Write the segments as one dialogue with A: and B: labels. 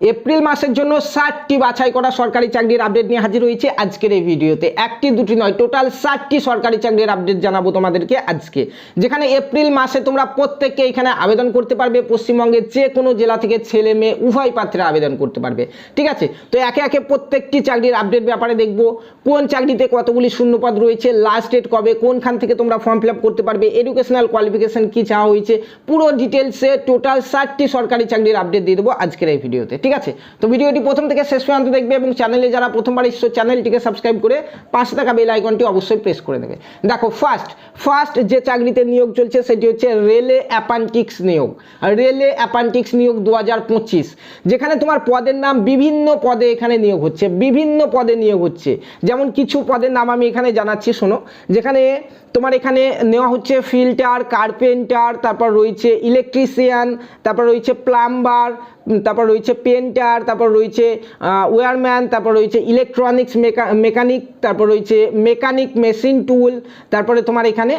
A: April মাসের জন্য ষাটটি বাছাই করা সরকারি চাকরির আপডেট নিয়ে হাজির হয়েছে আজকের এই ভিডিওতে। একটি, দুটি নয় টোটাল ষাটটি সরকারি চাকরির আপডেট জানাব তোমাদেরকে আজকে। যেখানে এপ্রিল মাসে তোমরা প্রত্যেককে এখানে আবেদন করতে পারবে, পশ্চিমবঙ্গের যে কোনো জেলা থেকে ছেলে মেয়ে, উভয় পাত্রে আবেদন করতে পারবে। ঠিক আছে? তো একে একে প্রত্যেকটি চাকরির আপডেট ব্যাপারে দেখব। কোন চাকরিতে কতগুলি শূন্যপদ রয়েছে লাস্ট ডেট কবে, কোনখান থেকে তোমরা ফর্ম ফিল করতে পারবে এডুকেশনাল কোয়ালিফিকেশন কি চাওয়া হয়েছে, পুরো ডিটেলসে টোটাল ষাটটি সরকারি চাকরির আপডেট দিয়ে দেবো আজকের এই ভিডিওতে। ঠিক আছে? তো ভিডিওটি প্রথম থেকে শেষ পর্যন্ত দেখবে এবং চ্যানেলে যারা প্রথমবার এসছো, চ্যানেলটিকে সাবস্ক্রাইব করে পাশে থাকা বেল আইকনটি অবশ্যই প্রেস করে দেবে দেখো ফার্স্ট ফার্স্ট যে চাকরিতে নিয়োগ চলছে, সেটি হচ্ছে রেলে অ্যাপান্টিক্স নিয়োগ। রেলে অ্যাপান্টিক্স নিয়োগ দু হাজার পঁচিশ। যেখানে তোমার পদের নাম বিভিন্ন পদে এখানে নিয়োগ হচ্ছে, বিভিন্ন পদে নিয়োগ হচ্ছে। যেমন কিছু পদের নাম আমি এখানে জানাচ্ছি, শোনো। যেখানে তোমার এখানে নেওয়া হচ্ছে ফিল্টার কার্পেন্টার তারপর রয়েছে ইলেকট্রিশিয়ান তারপর রয়েছে প্লাম্বার তারপর রয়েছে পেন্টার, তারপর রয়েছে ওয়ারম্যান, তারপর রয়েছে ইলেকট্রনিক্স মেকানিক তারপর রয়েছে মেকানিক মেশিন টুল তারপরে তোমার এখানে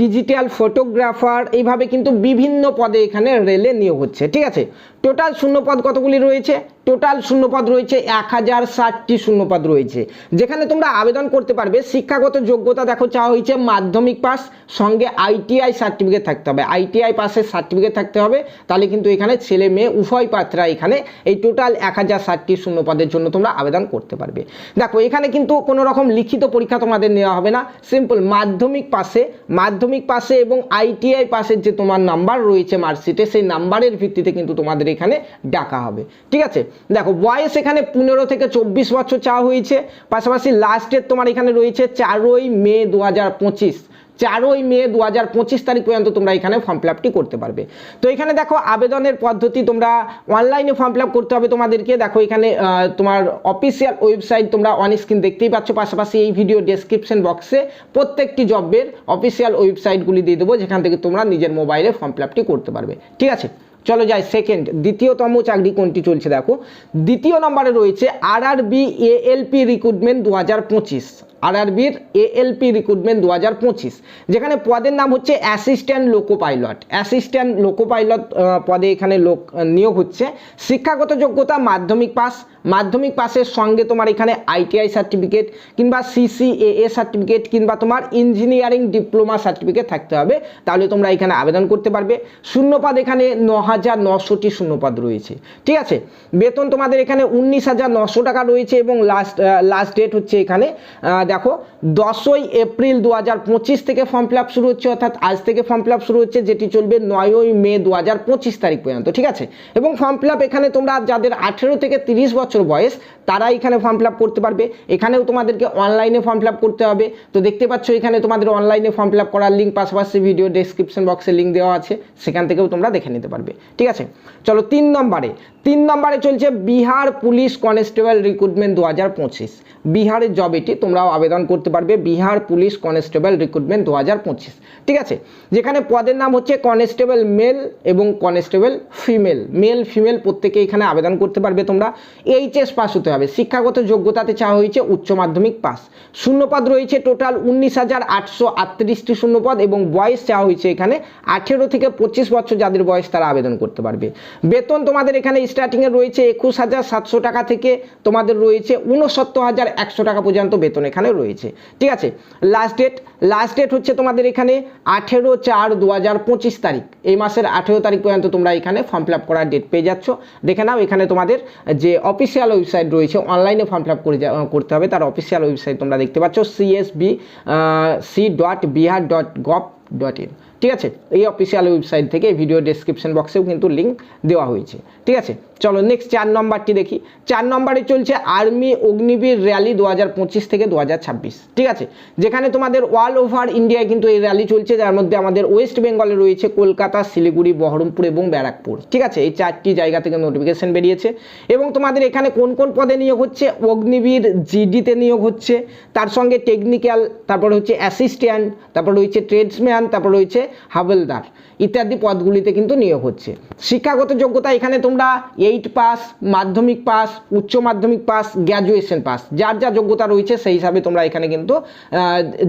A: ডিজিটাল ফটোগ্রাফার এইভাবে কিন্তু বিভিন্ন পদে এখানে রেলে নিয়োগ হচ্ছে, ঠিক আছে? টোটাল শূন্যপদ কতগুলি রয়েছে? টোটাল শূন্যপদ রয়েছে এক হাজার ষাটটি শূন্যপদ রয়েছে। যেখানে তোমরা আবেদন করতে পারবে, শিক্ষাগত যোগ্যতা দেখো, চাওয়া হয়েছে মাধ্যমিক পাস, সঙ্গে আইটিআই সার্টিফিকেট থাকতে হবে। আইটিআই পাসের সার্টিফিকেট থাকতে হবে। তাহলে কিন্তু এখানে ছেলে মেয়ে, উভয় পাত্রা এখানে এই টোটাল এক হাজার ষাটটি শূন্যপদের জন্য তোমরা আবেদন করতে পারবে। দেখো, এখানে কিন্তু কোনো রকম লিখিত পরীক্ষা তোমাদের নেওয়া হবে না। সিম্পল মাধ্যমিক পাশে মাধ্যমিক পাশে এবং আইটিআই পাসের যে তোমার নাম্বার রয়েছে মার্কশিটে সেই নাম্বারের ভিত্তিতে কিন্তু তোমাদের এখানে ডাকা হবে। ঠিক আছে? দেখো, বয়স এখানে পনেরো থেকে চব্বিশ বছর চাওয়া হয়েছে। পাশাপাশি লাস্টের তোমার এখানে রয়েছে চারই মে দু হাজার পঁচিশ। চারই মে দু হাজার পঁচিশ তারিখ পর্যন্ত তোমরা এখানে ফর্ম ফিল আপটি করতে পারবে। তো এখানে দেখো, আবেদনের পদ্ধতি তোমরা অনলাইনে ফর্ম ফিল আপ করতে হবে তোমাদেরকে। দেখো, এখানে তোমার অফিসিয়াল ওয়েবসাইট তোমরা অন স্ক্রিন দেখতেই পাচ্ছ। পাশাপাশি এই ভিডিও ডেসক্রিপশন বক্সে প্রত্যেকটি জবের অফিসিয়াল ওয়েবসাইটগুলি দিয়ে দেবো, যেখান থেকে তোমরা নিজের মোবাইলে ফর্ম ফিল আপটি করতে পারবে। ঠিক আছে? চলো যাই সেকেন্ড দ্বিতীয়তম চাকরি কোনটি চলছে দেখো। দ্বিতীয় নম্বরে রয়েছে R R B ALP recruitment দু হাজার পঁচিশ। আরআরবির এএলপি রিক্রুটমেন্ট দু হাজার পঁচিশ। যেখানে পদের নাম হচ্ছে assistant loco pilot assistant loco pilot পদে এখানে লোক নিয়োগ হচ্ছে। শিক্ষাগত যোগ্যতা, মাধ্যমিক পাস। মাধ্যমিক পাসের সঙ্গে তোমার এখানে আইটিআই সার্টিফিকেট কিংবা সিসিএএ সার্টিফিকেট কিংবা তোমার ইঞ্জিনিয়ারিং ডিপ্লোমা সার্টিফিকেট থাকতে হবে। তাহলে তোমরা এখানে আবেদন করতে পারবে। শূন্যপদ এখানে ন হাজার নশোটি শূন্যপদ রয়েছে। ঠিক আছে? বেতন তোমাদের এখানে উনিশ হাজার নশো টাকা রয়েছে এবং লাস্ট লাস্ট ডেট হচ্ছে এখানে দেখো, দশই এপ্রিল দু হাজার পঁচিশ থেকে ফর্ম ফিল আপ শুরু হচ্ছে, অর্থাৎ আজ থেকে ফর্ম ফিল আপ শুরু হচ্ছে, যেটি চলবে নয়ই মে দু হাজার পঁচিশ তারিখ পর্যন্ত, ঠিক আছে? এবং ফর্ম ফিল আপ এখানে তোমরা যাদের আঠেরো থেকে তিরিশ বছর বয়স তারা এখানে ফর্ম ফিল আপ করতে পারবে। এখানেও তোমাদেরকে অনলাইনে ফর্ম ফিল আপ করতে হবে। তো দেখতে পাচ্ছ এখানে তোমাদের অনলাইনে ফর্ম ফিল আপ করার লিঙ্ক পাশাপাশি ভিডিও ডেসক্রিপশন বক্সে লিঙ্ক দেওয়া আছে, সেখান থেকেও তোমরা দেখে নিতে পারবে। ঠিক আছে? চলো তিন নম্বরে। তিন নম্বরে চলছে বিহার পুলিশ কনস্টেবল রিক্রুটমেন্ট দু হাজার পঁচিশ। বিহারের জব এটি, তোমরাও আবেদন করতে পারবে বিহার পুলিশ কনস্টেবল রিক্রুটমেন্ট দু হাজার পঁচিশ। ঠিক আছে? যেখানে পদের নাম হচ্ছে কনস্টেবল মেল এবং কনস্টেবল ফিমেল মেল ফিমেল প্রত্যেকে এখানে আবেদন করতে পারবে তোমরা। এইচএস পাস হতে হবে। শিক্ষাগত যোগ্যতাতে চাওয়া হয়েছে উচ্চ মাধ্যমিক পাস শূন্যপদ রয়েছে টোটাল উনিশ হাজার আটশো আটত্রিশটি শূন্যপদ এবং বয়স চাওয়া হয়েছে এখানে আঠেরো থেকে পঁচিশ বছর যাদের বয়স তারা আবেদন করতে পারবে। বেতন তোমাদের এখানে স্টার্টিংয়ে রয়েছে একুশ হাজার সাতশো টাকা থেকে তোমাদের রয়েছে উনসত্তর হাজার একশো টাকা পর্যন্ত বেতন এখানে রয়েছে। ঠিক আছে? লাস্ট ডেট লাস্ট ডেট হচ্ছে তোমাদের এখানে আঠেরো চার দু হাজার পঁচিশ তারিখ। এই মাসের আঠেরো তারিখ পর্যন্ত তোমরা এখানে ফর্ম ফিল আপ করার ডেট পেয়ে যাচ্ছ। দেখে নাও এখানে তোমাদের যে অফিসিয়াল ওয়েবসাইট রয়েছে অনলাইনে ফর্ম ফিল আপ করে করতে হবে। তার অফিসিয়াল ওয়েবসাইট তোমরা দেখতে পাচ্ছ CSB C dot Bihar dot gov dot in ঠিক আছে? এই অফিসিয়াল ওয়েবসাইট থেকে ভিডিও ডেসক্রিপশন বক্সেও কিন্তু লিঙ্ক দেওয়া হয়েছে। ঠিক আছে? চলো নেক্সট চার নম্বরটি দেখি। চার নম্বরে চলছে আর্মি অগ্নিবীর র্যালি দু হাজার পঁচিশ থেকে দু হাজার ছাব্বিশ। ঠিক আছে? যেখানে তোমাদের অল ওভার ইন্ডিয়ায় কিন্তু এই র্যালি চলছে। যার মধ্যে আমাদের ওয়েস্ট বেঙ্গলে রয়েছে কলকাতা, শিলিগুড়ি, বহরমপুর এবং ব্যারাকপুর। ঠিক আছে? এই চারটি জায়গা থেকে নোটিফিকেশন বেরিয়েছে। এবং তোমাদের এখানে কোন কোন পদে নিয়োগ হচ্ছে? অগ্নিবীর জিডিতে নিয়োগ হচ্ছে। তার সঙ্গে টেকনিক্যাল তারপর হচ্ছে অ্যাসিস্ট্যান্ট তারপর রয়েছে ট্রেডসম্যান তারপর রয়েছে হাবেলদার। ইত্যাদি পদগুলিতে কিন্তু নিয়োগ হচ্ছে। শিক্ষাগত যোগ্যতা, এখানে তোমরা এইট পাস মাধ্যমিক পাস উচ্চ মাধ্যমিক পাস গ্র্যাজুয়েশন পাস যার যা যোগ্যতা রয়েছে সেই হিসাবে তোমরা এখানে কিন্তু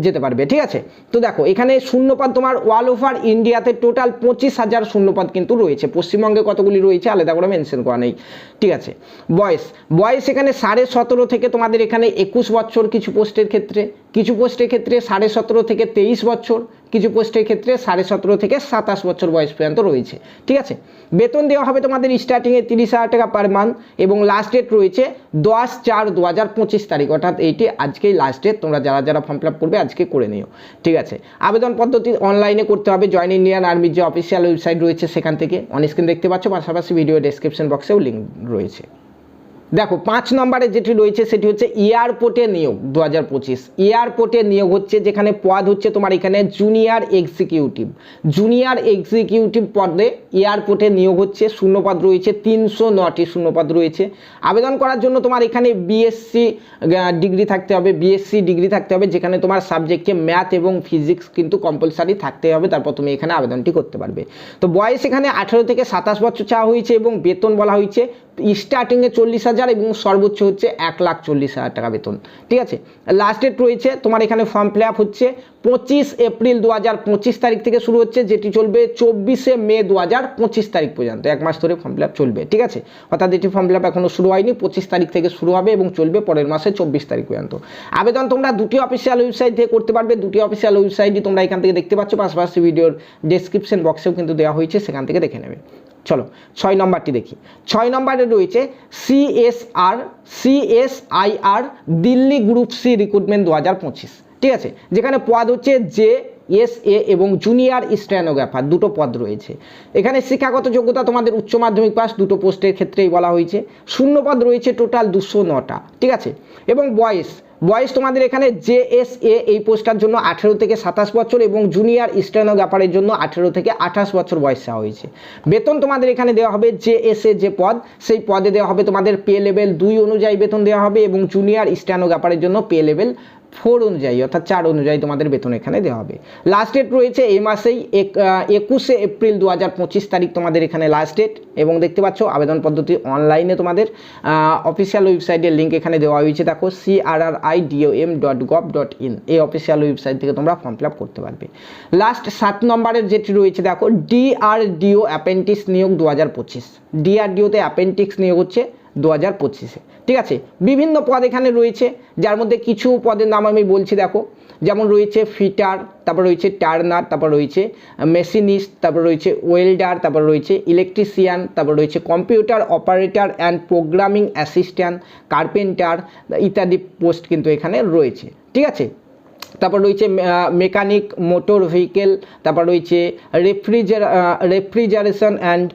A: যেতে পারবে, ঠিক আছে? তো দেখো, এখানে শূন্যপদ তোমার অল ওভার ইন্ডিয়াতে টোটাল পঁচিশ হাজার শূন্যপদ কিন্তু রয়েছে। পশ্চিমবঙ্গে কতগুলি রয়েছে আলাদা করে মেনশন করা নেই, ঠিক আছে? বয়স বয়স এখানে সাড়ে সতেরো থেকে তোমাদের এখানে একুশ বছর কিছু পোস্টের ক্ষেত্রে, কিছু পোস্টের ক্ষেত্রে সাড়ে সতেরো থেকে তেইশ বছর কিছু পোস্টের ক্ষেত্রে সাড়ে সতেরো থেকে সাতাশ বছর বয়স পর্যন্ত রয়েছে। ঠিক আছে? বেতন দেওয়া হবে তোমাদের স্টার্টিংয়ে তিরিশ হাজার টাকা পার মান্থ এবং লাস্ট ডেট রয়েছে দশ চার দু হাজার পঁচিশ তারিখ। অর্থাৎ এইটি আজকেই লাস্ট ডেট তোমরা যারা যারা ফর্ম ফিল আপ করবে আজকে করে নিও। ঠিক আছে? আবেদন পদ্ধতি অনলাইনে করতে হবে। জয়েন ইন্ডিয়ান আর্মির যে অফিসিয়াল ওয়েবসাইট রয়েছে সেখান থেকে। অন স্ক্রিন দেখতে পাচ্ছ, পাশাপাশি ভিডিও ডেসক্রিপশন বক্সেও লিঙ্ক রয়েছে। দেখো, পাঁচ নম্বরে যেটি রয়েছে সেটি হচ্ছে এয়ারপোর্টে নিয়োগ দু হাজার পঁচিশ। এয়ারপোর্টে নিয়োগ হচ্ছে যেখানে পদ হচ্ছে তোমার এখানে জুনিয়র এক্সিকিউটিভ। জুনিয়র এক্সিকিউটিভ পদে এয়ারপোর্টে নিয়োগ হচ্ছে, শূন্যপদ রয়েছে, তিনশো নটি শূন্যপদ রয়েছে। আবেদন করার জন্য তোমার এখানে বিএসসি ডিগ্রি থাকতে হবে বিএসসি ডিগ্রি থাকতে হবে, যেখানে তোমার সাবজেক্টে ম্যাথ এবং ফিজিক্স কিন্তু কম্পালসারি থাকতে হবে, তারপর তুমি এখানে আবেদনটি করতে পারবে। তো বয়স এখানে আঠেরো থেকে সাতাশ বছর চাওয়া হয়েছে এবং বেতন বলা হয়েছে স্টার্টিংয়ে চল্লিশ হাজার এবং সর্বোচ্চ হচ্ছে এক লাখ চল্লিশ হাজার টাকা বেতন। ঠিক আছে? লাস্ট ডেট রয়েছে, তোমার এখানে ফর্ম ফিল আপ হচ্ছে। পঁচিশ এপ্রিল দু হাজার পঁচিশ তারিখ থেকে শুরু হচ্ছে, যেটি চলবে চব্বিশে মে দু হাজার পঁচিশ তারিখ পর্যন্ত। এক মাস ধরে ফর্ম ফিল আপ চলবে, ঠিক আছে? অর্থাৎ এটি ফর্ম ফিল আপ এখনও শুরু হয়নি, পঁচিশ তারিখ থেকে শুরু হবে এবং চলবে পরের মাসে চব্বিশ তারিখ পর্যন্ত। আবেদন তোমরা দুটি অফিসিয়াল ওয়েবসাইট থেকে করতে পারবে। দুটি অফিসিয়াল ওয়েবসাইটই তোমরা এখান থেকে দেখতে পাচ্ছ, পাশাপাশি ভিডিওর ডেসক্রিপশন বক্সেও কিন্তু দেওয়া হয়েছে, সেখান থেকে দেখে নেবে। চলো, ছয় নম্বরটি দেখি। ছয় নম্বরে রয়েছে CSR CSIR Delhi group C recruitment দু হাজার পঁচিশ। ঠিক আছে? যেখানে পদ হচ্ছে জে এস এ এবং জুনিয়র স্ট্যানোগ্রাফার দুটো পদ রয়েছে। এখানে শিক্ষাগত যোগ্যতা তোমাদের উচ্চ মাধ্যমিক পাস দুটো পোস্টের ক্ষেত্রেই বলা হয়েছে। শূন্য পদ রয়েছে টোটাল দুশো নটা। ঠিক আছে? এবং বয়স বয়স তোমাদের এখানে জে এস এ এই পোস্টটার জন্য আঠেরো থেকে সাতাশ বছর এবং জুনিয়র স্টেনোগ্রাফারের জন্য আঠেরো থেকে আঠাশ বছর বয়স চাওয়া হয়েছে। বেতন তোমাদের এখানে দেওয়া হবে জে এস এ যে পদ, সেই পদে দেওয়া হবে তোমাদের পে লেভেল দুই অনুযায়ী বেতন দেওয়া হবে এবং জুনিয়র স্টেনোগ্রাফারের জন্য পে লেভেল ফোর অনুযায়ী, অর্থাৎ চার অনুযায়ী তোমাদের বেতন এখানে দেওয়া হবে। লাস্ট ডেট রয়েছে এই মাসেই, এক একুশে এপ্রিল দু তারিখ তোমাদের এখানে লাস্ট ডেট এবং দেখতে পাচ্ছ আবেদন পদ্ধতি অনলাইনে তোমাদের অফিসিয়াল ওয়েবসাইটের লিঙ্ক এখানে দেওয়া হয়েছে। দেখো C R R I DOM dot gov dot in এই অফিসিয়াল ওয়েবসাইট থেকে তোমরা ফর্ম ফিল করতে পারবে। লাস্ট সাত নম্বরের যেটি রয়েছে, দেখো ডিআরডিও অ্যাপেন্টিক্স নিয়োগ দু হাজার পঁচিশ। ডিআরডিওতে অ্যাপেন্টিক্স নিয়োগ হচ্ছে দু হাজার পঁচিশে। ঠিক আছে? বিভিন্ন পদ এখানে রয়েছে, যার মধ্যে কিছু পদের নাম আমি বলছি, দেখো। যেমন রয়েছে ফিটার, তারপর রয়েছে টার্নার, তারপর রয়েছে মেশিনিস্ট, তারপর রয়েছে ওয়েল্ডার, তারপর রয়েছে ইলেকট্রিশিয়ান, তারপর রয়েছে computer operator and programming assistant, carpenter ইত্যাদি পোস্ট কিন্তু এখানে রয়েছে। ঠিক আছে? তারপর রয়েছে মেকানিক মোটর ভেহিকেল তারপর রয়েছে refriger refrigeration and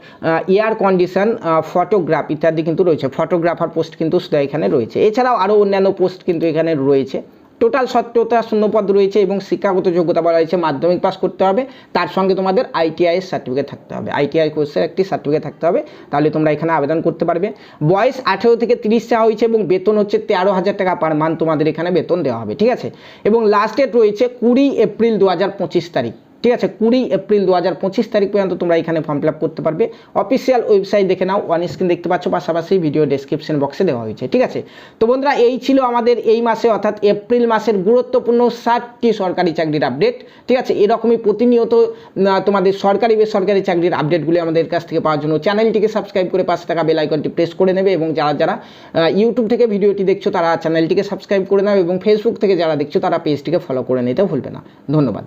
A: air condition photograph ইত্যাদি কিন্তু রয়েছে। ফটোগ্রাফার পোস্ট কিন্তু এখানে রয়েছে। এছাড়াও আরও অন্যান্য পোস্ট কিন্তু এখানে রয়েছে। টোটাল সত্তরটা শূন্যপদ রয়েছে এবং শিক্ষাগত যোগ্যতা বলা হয়েছে, মাধ্যমিক পাস করতে হবে। তার সঙ্গে তোমাদের আইটিআই সার্টিফিকেট থাকতে হবে। আইটিআই কোর্সের একটি সার্টিফিকেট থাকতে হবে। তাহলে তোমরা এখানে আবেদন করতে পারবে। বয়স আঠেরো থেকে তিরিশ চাওয়া হয়েছে এবং বেতন হচ্ছে তেরো হাজার টাকা পার মান্থ তোমাদের এখানে বেতন দেওয়া হবে, ঠিক আছে? এবং লাস্ট ডেট রয়েছে কুড়ি এপ্রিল দু হাজার পঁচিশ তারিখ। ঠিক আছে, কুড়ি এপ্রিল দু হাজার পঁচিশ তারিখ পর্যন্ত তোমরা এখানে ফর্ম ফিল করতে পারবে। অফিসিয়াল ওয়েবসাইট দেখে নাও ওয়ান স্ক্রিন দেখতে পাচ্ছ, পাশাপাশি ভিডিও ডেসক্রিপশন বক্সে দেওয়া হয়েছে, ঠিক আছে? তো বন্ধুরা, এই ছিল আমাদের এই মাসে, অর্থাৎ এপ্রিল মাসের গুরুত্বপূর্ণ ষাটটি সরকারি চাকরির আপডেট ঠিক আছে? এরকমই প্রতিনিয়ত তোমাদের সরকারি বেসরকারি চাকরির আপডেটগুলি আমাদের কাছ থেকে পাওয়ার জন্য চ্যানেলটিকে সাবস্ক্রাইব করে পাশে থাকা বেল আইকনটি প্রেস করে নেবে এবং যারা যারা ইউটিউব থেকে ভিডিওটি দেখছ, তারা চ্যানেলটিকে সাবস্ক্রাইব করে নাও এবং ফেসবুক থেকে যারা দেখছ, তারা পেজটিকে ফলো করে নিতে ভুলবে না। ধন্যবাদ।